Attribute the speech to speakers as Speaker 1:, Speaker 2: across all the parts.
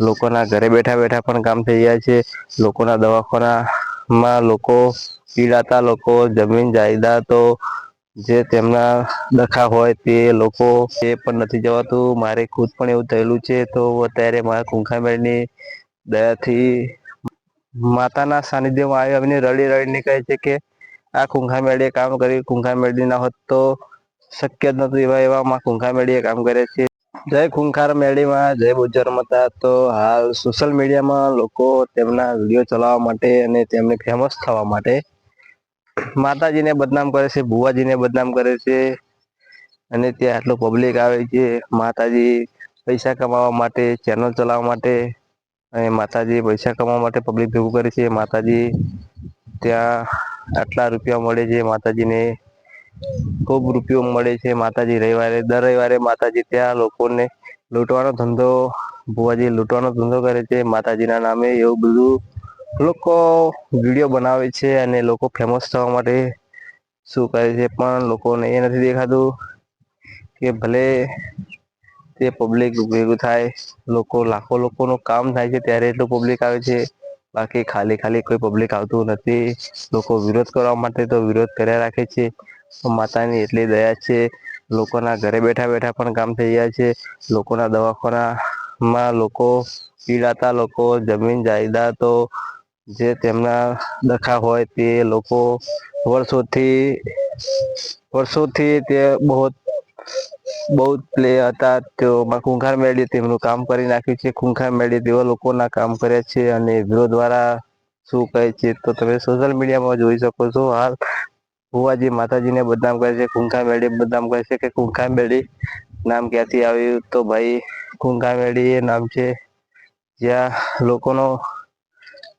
Speaker 1: લોકોના ઘરે બેઠા બેઠા પણ કામ થઈ જાય છે. લોકોના દવાખાનામાં લોકો પીડાતા લોકો, જમીન જાયદાદો જે તેમના દખા હોય તે લોકો એ પણ નથી જવાતું. મારે ખુદ પણ એવું થયેલું છે. તો અત્યારે મારા કુંખામેળની દયાથી માતાના સાનિધ્યમાં આવીને રડી રડી ને કહે છે કે આ કુંખામેળીએ કામ કરી કુંખામેળી ના હોત તો શક્ય જ નતું એવા એવા કુંખા કુંખામેળીએ કામ કરે છે. જય ખૂંખાર મેળીમાં, જય ગુજ્જર મતા. તો હાલ સોશિયલ મીડિયામાં લોકો તેમના વીડિયો ચલાવવા માટે અને તેમને ફેમસ થવા માટે માતાજીને બદનામ કરે છે, ભુવાજીને બદનામ કરે છે. અને ત્યાં આટલું પબ્લિક આવે છે, માતાજી પૈસા કમાવા માટે ચેનલ ચલાવવા માટે અને માતાજી પૈસા કમાવા માટે પબ્લિક ભેગું કરે છે. માતાજી ત્યાં આટલા રૂપિયા મળે છે માતાજીને. ખૂબ રૂપિયો મળે છે. માતાજી રવિવારે, દર રવિવારે માતાજી ત્યાં લોકોને લૂંટવાનો ધંધો, ભુવાજી લૂંટવાનો ધંધો કરે છે. માતાજીના નામે એવું બધું લોકો વીડિયો બનાવે છે અને લોકો ફેમસ થવા માટે શું કરે છે પણ લોકોને એ નથી દેખાતું કે ભલે તે પબ્લિક ભેગું થાય, લોકો લાખો લોકોનું કામ થાય છે ત્યારે એટલું પબ્લિક આવે છે. બાકી ખાલી ખાલી કોઈ પબ્લિક આવતું નથી. લોકો વિરોધ કરવા માટે તો વિરોધ કર્યા રાખે છે. માતાની એટલી દયા છે, લોકોના ઘરે બેઠા બેઠા પણ કામ થઈ જાય છે, લોકોના દવાખાનામાં લોકો પીડાતા લોકો, જમીન જાયદાદો જે તેમના દખા હોય તે લોકો વર્ષોથી વર્ષોથી તે બહુ બહુ પ્લે હતા, તેઓમાં ખૂંખાર મેળવી, તેમનું કામ કરી નાખ્યું છે, ખૂંખાર મેળી તેવા લોકોના કામ કર્યા છે અને વિરોધ દ્વારા શું કહે છે, તો તમે સોશિયલ મીડિયામાં જોઈ શકો છો, હાલ ભુવાજી માતાજીને બદનામ કરે છે કુંખા મેળી બદનામ કરે છે, કે કુંખા મેળી નામ ક્યાંથી આવ્યું? તો ભાઈ કુંખા મેળી એ નામ છે, જ્યાં લોકોનો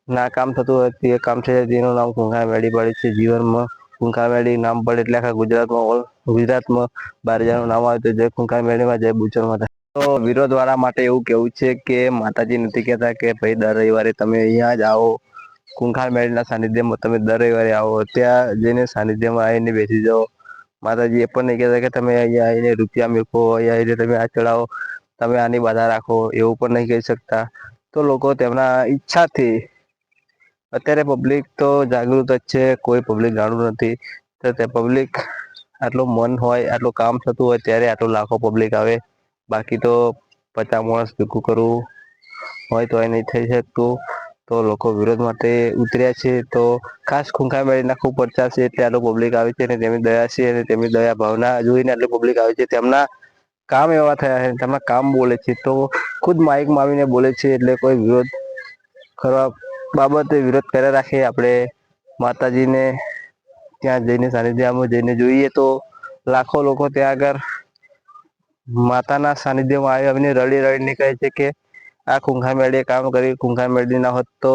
Speaker 1: ના કામ થતું હોય તે કામ છે, જેનું નામ કુંખા મેળી પડે છે. જીવનમાં કુંખાવેલી નામ પડે એટલે આખા ગુજરાતમાં ગુજરાતમાં બાર હજારનું નામ આવે તો જય કુંખા મેળીમાં જય બુચર તો વિરોધવાળા માટે એવું કેવું છે કે, માતાજી નથી કેતા કે, ભાઈ, દર રવિવારે તમે અહીંયા જ આવો. કુંખાર મેળના સાનિધ્યમાં તમે દર રવિવારે આવો, ત્યાં જઈને સાનિધ્યમાં આવીને બેસી જાઓ. માતાજી એ પણ નહીં કહેતા કે તમે અહીંયા આવીને રૂપિયા મેળવો અહીંયા આવીને તમે આ ચડાવો, તમે આની બાધા રાખો, એવું પણ નહીં કહી શકતા. તો લોકો તેમના ઈચ્છાથી, અત્યારે પબ્લિક તો જાગૃત જ છે, કોઈ પબ્લિક જાણવું નથી. તો તે પબ્લિક આટલું મન હોય, આટલું કામ થતું હોય, ત્યારે આટલું લાખો પબ્લિક આવે. બાકી તો પચાસ માણસ ભેગું કરવું હોય તો એ નહીં થઈ શકતું. તો લોકો વિરોધ માટે ઉતર્યા છે. તો ખાસ ખૂંખા મેળીના ખૂબ પડચાશે એટલે આટલું પબ્લિક આવે છે અને તેમની દયા છે અને તેમની દયા ભાવના જોઈને આટલું પબ્લિક આવે છે. તેમના કામ એવા થયા છે તેમના કામ બોલે છે. તો ખુદ માઇકમાં આવીને બોલે છે એટલે કોઈ વિરોધ કરવા બાબતે વિરોધ કર્યા રાખે. આપણે માતાજીને ત્યાં જઈને સાનિધ્યમાં જઈને જોઈએ તો લાખો લોકો ત્યાં આગળ માતાના સાનિધ્યમાં આવી આવીને રડી રડીને કહે છે કે આ ખૂંખા મેળીએ કામ કરી ખૂંખા મેળી ના હોત તો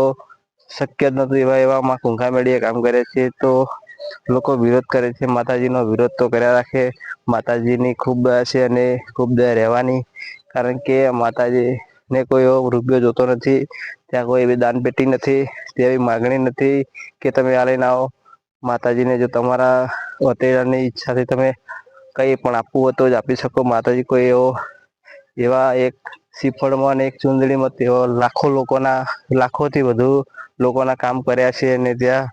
Speaker 1: શક્ય જ નતું એવા એવામાં કુંખા મેળીએ કામ કરે છે તો લોકો વિરોધ કરે છે. માતાજીનો વિરોધ તો કર્યા રાખે. માતાજીની ખૂબ દયા છે અને ખૂબ દયા રહેવાની. કારણ કે માતાજીને કોઈ એવો રૂપિયો જોતો નથી. ત્યાં કોઈ એવી દાનપેટી નથી. તેવી માગણી નથી કે તમે આ લઈને આવો. માતાજીને જો તમારા વતેરાની ઈચ્છાથી તમે કંઈ પણ આપવું હોય તો જ આપી શકો. માતાજી કોઈ એવો એવા એક શ્રીફળમાં અને એક ચુંદડીમાં તેઓ લાખો લોકોના, લાખોથી વધુ લોકોના કામ કર્યા છે અને ત્યાં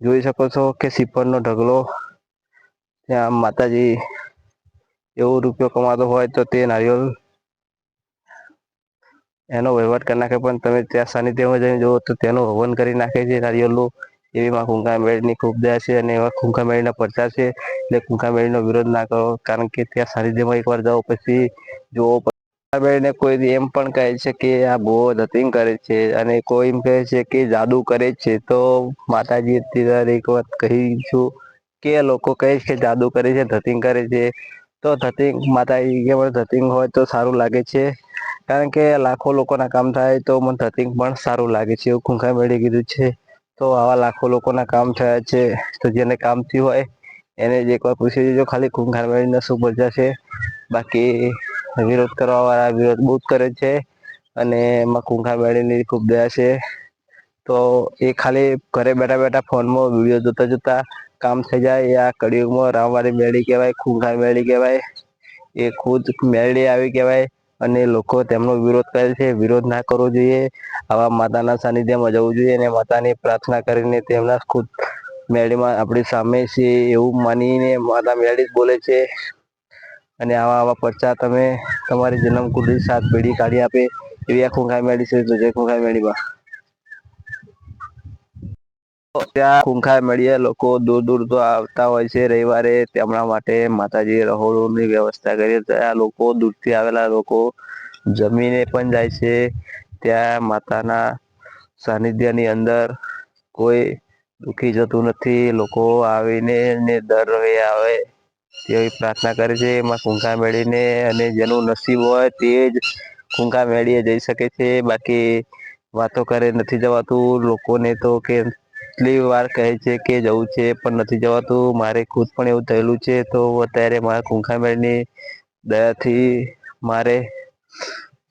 Speaker 1: જોઈ શકો છો કે શ્રીફળનો ઢગલો ત્યાં માતાજી એવો રૂપિયો કમાતો હોય તો તે નારિયેલ એનો વહીવટ કરી નાખે, પણ તમે ત્યાં સાનિધ્યમાં જઈને જુઓ તો તેનું હવન કરી નાખે છે નારિયેળનું એવીમાં કુંકા મેળની ખૂબ દયા છે અને એવા કુંકા મેળના પ્રચાર છે એટલે કુંખા મેળનો વિરોધ ના કરો, કારણ કે ત્યાં સાનિધ્યમાં એક વાર જાવ પછી જોવો ને કોઈ એમ પણ કહે છે કે આ બહુ ધતિંગ કરે છે અને કોઈ એમ કહે છે કે જાદુ કરે છે, તો માતાજી અત્યારે એક વાત કહીશું કે લોકો કહે છે કે જાદુ કરે છે, ધતિંગ કરે છે. તો ધતિંગ, માતાજી કે ધતિંગ હોય તો સારું લાગે છે. કારણ કે લાખો લોકોના કામ થાય તો મને ધતિંગ પણ સારું લાગે છે એવું ખૂંખા મેળી કીધું છે. તો આવા લાખો લોકોના કામ થયા છે, તો જેને કામ થયું હોય એને જ એક વાર પૂછી દેજો ખાલી ખૂંખા મેળવીને શું મજા છે. બાકી વિરોધ કરવા વાળા વિરોધ બહુ કરે છે અને એમાં કુંખા મેળીની ખૂબ દયા છે. તો એ ખાલી ઘરે બેઠા બેઠા ફોનમાં વીડિયો જોતા જોતા કામ થઈ જાય. આ કડિયુગમાં રામવાળી મેળી કહેવાય, ખૂંખાર મેળી કહેવાય, એ ખુદ મેળી આવી કહેવાય અને લોકો તેમનો વિરોધ કરે છે. વિરોધ ના કરવો જોઈએ. આવા માતાના સાનિધ્યમાં જવું જોઈએ અને માતાની પ્રાર્થના કરીને તેમના ખુદ મેળીમાં આપણી સામે છે એવું માનીને માતા મેળી જ બોલે છે. અને આવા આવા પરચા તમે તમારી જન્મ કુંડળી સાત પેઢી કાઢી આપે એવી આ ખૂંખાર મેળી છે જય ખૂંખાર મેળીમાં ત્યાં ખૂંખાર મળીએ લોકો દૂર દૂર તો આવતા હોય છે, રવિવારે તેમના માટે માતાજી રહોળોની વ્યવસ્થા કરી ત્યાં લોકો દૂરથી આવેલા લોકો જમીને પણ જાય છે. ત્યાં માતાના સાનિધ્યની અંદર કોઈ દુખી જતું નથી. લોકો આવીને ને દર રવે આવે. તેવી પ્રાર્થના કરે છે, એમાં કુંખા મેળીને અને જેનું નસીબ હોય તે જ કુંખા મેળીએ જઈ શકે છે. બાકી વાતો કરે, નથી જવાતું. લોકોને તો કેટલી વાર કહે છે કે જવું છે, પણ નથી જવાતું. મારે ખુદ પણ એવું થયેલું છે. તો અત્યારે મારા કુંખા મેળની દયાથી મારે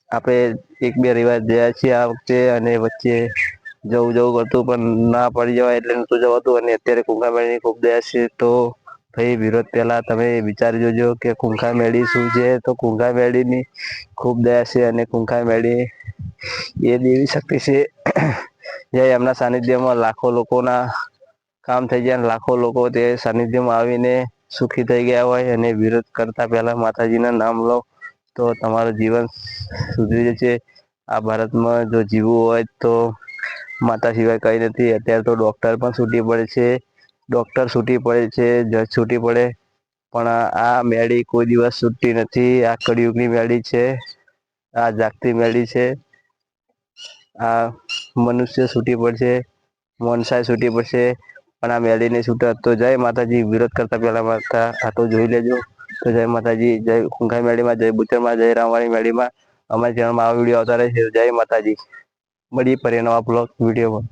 Speaker 1: આપણે એક બે રિવાજ જયા છીએ આ વખતે અને વચ્ચે જવું જવું કરતું, પણ ના પડી જવાય એટલે નતું જવાતું. અને અત્યારે મેળની ખૂબ દયા છે. તો ભાઈ, વિરોધ પેલા તમે વિચારી જોજો કે કુંખા મેળી શું છે? તો કુંખા મેળીની ખૂબ દયા છે અને કુંખા મેળી એ દેવી શક્તિ છે. જે એમના સાનિધ્યમાં લાખો લોકોના કામ થઈ જાય લાખો લોકો તે સાનિધ્યમાં આવીને સુખી થઈ ગયા હોય અને વિરોધ કરતા પહેલા માતાજીના નામ લો તો તમારું જીવન સુધરી જશે. આ ભારતમાં જો જીવવું હોય તો માતા સિવાય કઈ નથી. અત્યારે તો ડોક્ટર પણ છૂટી પડે છે. ડોક્ટર છૂટી પડે છે જજ છૂટી પડે. પણ આ મેળી કોઈ દિવસ છૂટતી નથી. આ કળિયુગની મેળી છે. આ જાગતી મેળી છે. આ મનુષ્ય છૂટી પડશે, મોનસાય છૂટી પડશે. પણ આ મેળીને છૂટે તો જય માતાજી. વિરોધ કરતા પહેલાં માતા આ તો જોઈ લેજો. તો જય માતાજી, જય ખુંખાઈ મેળીમાં, જય બુચરમાં, જય રામવાણી મેળીમાં. અમારી ચેનલમાં આ વીડિયો આવતા રહે છે જય માતાજી. મળીએ ફરી નવા બ્લોગ વિડીયોમાં